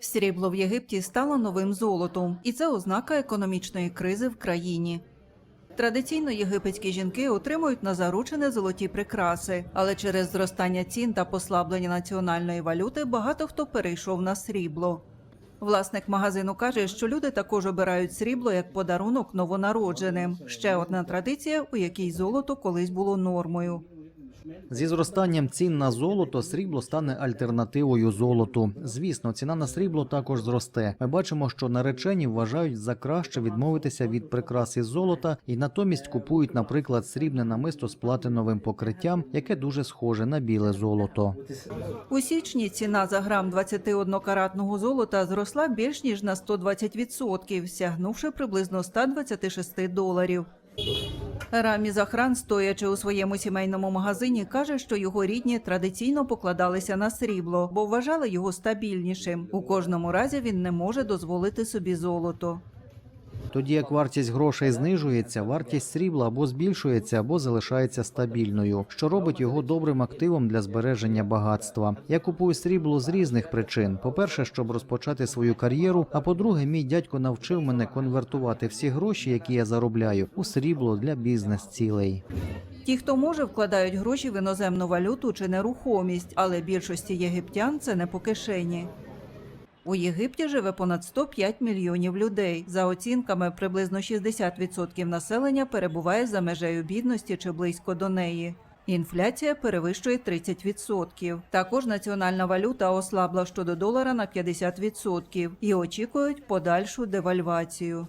Срібло в Єгипті стало новим золотом, і це ознака економічної кризи в країні. Традиційно єгипетські жінки отримують на заручене золоті прикраси, але через зростання цін та послаблення національної валюти багато хто перейшов на срібло. Власник магазину каже, що люди також обирають срібло як подарунок новонародженим. Ще одна традиція, у якій золото колись було нормою. Зі зростанням цін на золото срібло стане альтернативою золоту. Звісно, ціна на срібло також зросте. Ми бачимо, що наречені вважають за краще відмовитися від прикрас із золота і натомість купують, наприклад, срібне намисто з платиновим покриттям, яке дуже схоже на біле золото. У січні ціна за грам 21-каратного золота зросла більш ніж на 120%, сягнувши приблизно 126 доларів. Рамі Захран, стоячи у своєму сімейному магазині, каже, що його рідні традиційно покладалися на срібло, бо вважали його стабільнішим. У кожному разі він не може дозволити собі золото. Тоді як вартість грошей знижується, вартість срібла або збільшується, або залишається стабільною, що робить його добрим активом для збереження багатства. Я купую срібло з різних причин: по-перше, щоб розпочати свою кар'єру. А по-друге, мій дядько навчив мене конвертувати всі гроші, які я заробляю, у срібло для бізнес-цілей. Ті, хто може, вкладають гроші в іноземну валюту чи нерухомість, але більшості єгиптян це не по кишені. У Єгипті живе понад 105 мільйонів людей. За оцінками, приблизно 60% населення перебуває за межею бідності чи близько до неї. Інфляція перевищує 30%. Також національна валюта ослабла щодо долара на 50% і очікують подальшу девальвацію.